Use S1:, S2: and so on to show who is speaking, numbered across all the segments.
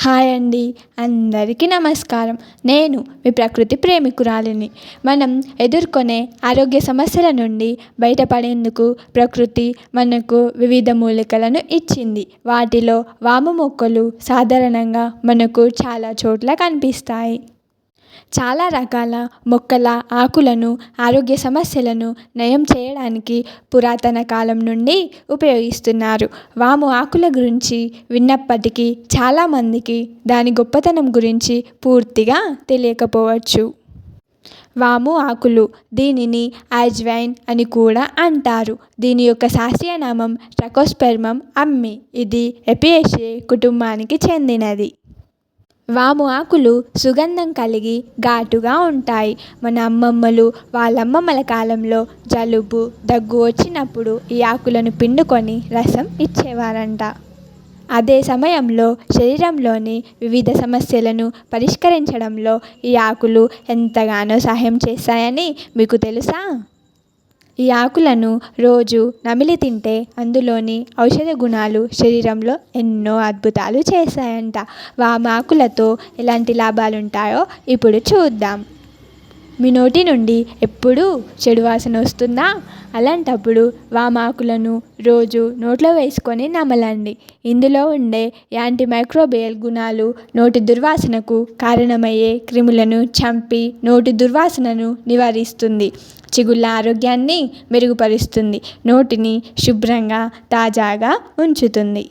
S1: Hi అండి అందరికీ నమస్కారం. నేను మీ ప్రకృతి ప్రేమికురాలిని. మనం ఎదుర్కొనే ఆరోగ్య సమస్యల నుండి బయటపడేందుకు ప్రకృతి మనకు వివిధ మూలికలను ఇచ్చింది. వాటిలో వాము మొక్కలు సాధారణంగా మనకు చాలా చోట్ల కనిపిస్తాయి. చాలా రకాల మొక్కల ఆకులను ఆరోగ్య సమస్యలను నయం చేయడానికి పురాతన కాలం నుండి ఉపయోగిస్తున్నారు. వాము ఆకుల గురించి విన్నప్పటికీ చాలామందికి దాని గొప్పతనం గురించి పూర్తిగా తెలియకపోవచ్చు. వాము ఆకులు దీనిని అజ్వైన్ అని కూడా అంటారు. దీని యొక్క శాస్త్రీయ నామం ట్రకోస్పెర్మం అమ్మి. ఇది ఎపియేషియే కుటుంబానికి చెందినది. వాము ఆకులు సుగంధం కలిగి ఘాటుగా ఉంటాయి. మన అమ్మమ్మలు వాళ్ళ అమ్మమ్మల కాలంలో జలుబు దగ్గు వచ్చినప్పుడు ఈ ఆకులను పిండుకొని రసం ఇచ్చేవారంట. అదే సమయంలో శరీరంలోని వివిధ సమస్యలను పరిష్కరించడంలో ఈ ఆకులు ఎంతగానో సహాయం చేస్తాయని మీకు తెలుసా? ఈ ఆకులను రోజు నమిలి తింటే అందులోని ఔషధ గుణాలు శరీరంలో ఎన్నో అద్భుతాలు చేస్తాయంట వామాకులతో ఎలాంటి లాభాలుంటాయో ఇప్పుడు చూద్దాం. మీ నోటి నుండి ఎప్పుడూ చెడు వాసన వస్తుందా? అలాంటప్పుడు వామాకులను రోజు నోట్లో వేసుకొని నమలండి. ఇందులో ఉండే యాంటీ మైక్రోబియల్ గుణాలు నోటి దుర్వాసనకు కారణమయ్యే క్రిములను చంపి నోటి దుర్వాసనను నివారిస్తుంది. చిగుళ్ళ ఆరోగ్యాన్ని మెరుగుపరుస్తుంది. నోటిని శుభ్రంగా తాజాగా ఉంచుతుంది.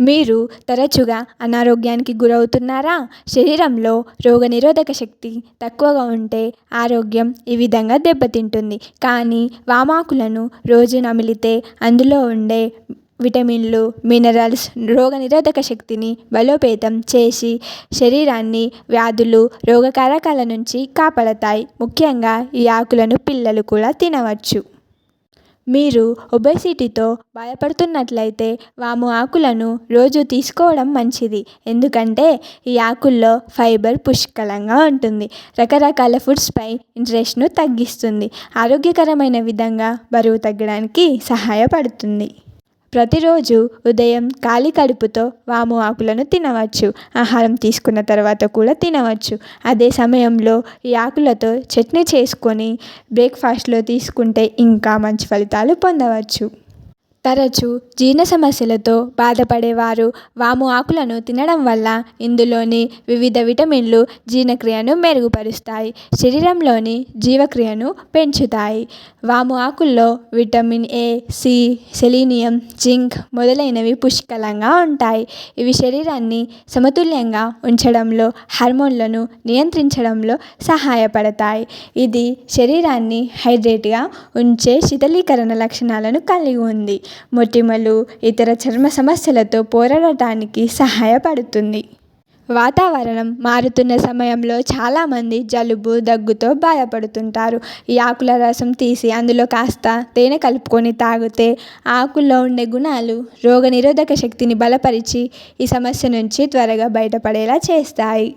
S1: మీరు తరచుగా అనారోగ్యానికి గురవుతున్నారా? శరీరంలో రోగనిరోధక శక్తి తక్కువగా ఉంటే ఆరోగ్యం ఈ విధంగా దెబ్బతింటుంది. కానీ వామాకులను రోజు నమిలితే అందులో ఉండే విటమిన్లు మినరల్స్ రోగనిరోధక శక్తిని బలోపేతం చేసి శరీరాన్ని వ్యాధులు రోగకారకాల నుంచి కాపాడతాయి. ముఖ్యంగా ఈ ఆకులను పిల్లలు కూడా తినవచ్చు. మీరు ఒబేసిటీతో బాధపడుతున్నట్లయితే వాము ఆకులను రోజు తీసుకోవడం మంచిది. ఎందుకంటే ఈ ఆకుల్లో ఫైబర్ పుష్కలంగా ఉంటుంది. రకరకాల ఫుడ్స్పై ఇంట్రెస్ట్ను తగ్గిస్తుంది. ఆరోగ్యకరమైన విధంగా బరువు తగ్గడానికి సహాయపడుతుంది. ప్రతిరోజు ఉదయం ఖాళీ కడుపుతో వాము ఆకులను తినవచ్చు. ఆహారం తీసుకున్న తర్వాత కూడా తినవచ్చు. అదే సమయంలో ఈ ఆకులతో చట్నీ చేసుకొని బ్రేక్ఫాస్ట్లో తీసుకుంటే ఇంకా మంచి ఫలితాలు పొందవచ్చు. తరచూ జీర్ణ సమస్యలతో బాధపడేవారు. వాము ఆకులను తినడం వల్ల ఇందులోని వివిధ విటమిన్లు జీర్ణక్రియను మెరుగుపరుస్తాయి. శరీరంలోని జీవక్రియను పెంచుతాయి. వాము ఆకుల్లో vitamin A C selenium zinc మొదలైనవి పుష్కలంగా ఉంటాయి. ఇవి శరీరాన్ని సమతుల్యంగా ఉంచడంలో హార్మోన్లను నియంత్రించడంలో సహాయపడతాయి. ఇది శరీరాన్ని హైడ్రేట్గా ఉంచే శీతలీకరణ లక్షణాలను కలిగి ఉంది. మొటిమలు ఇతర చర్మ సమస్యలతో పోరాడటానికి సహాయపడుతుంది. వాతావరణం మారుతున్న సమయంలో చాలామంది జలుబు దగ్గుతో బాధపడుతుంటారు. ఈ ఆకుల రసం తీసి అందులో కాస్త తేనె కలుపుకొని తాగితే ఆకుల్లో ఉండే గుణాలు రోగనిరోధక శక్తిని బలపరిచి ఈ సమస్య నుంచి త్వరగా బయటపడేలా చేస్తాయి.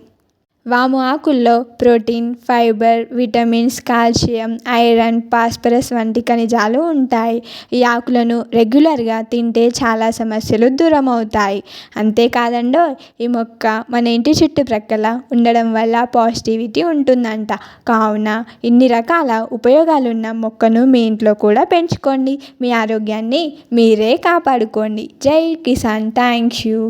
S1: వాము ఆకుల్లో protein fibre vitamins calcium iron phosphorus వంటి ఖనిజాలు ఉంటాయి. ఈ ఆకులను రెగ్యులర్గా తింటే చాలా సమస్యలు దూరం అవుతాయి అంతేకాదండో ఈ మొక్క మన ఇంటి చుట్టుప్రక్కల ఉండడం వల్ల పాజిటివిటీ ఉంటుందంట. కావున ఇన్ని రకాల ఉపయోగాలున్న మొక్కను మీ ఇంట్లో కూడా పెంచుకోండి. మీ ఆరోగ్యాన్ని మీరే కాపాడుకోండి. జై కిసాన్. Thank you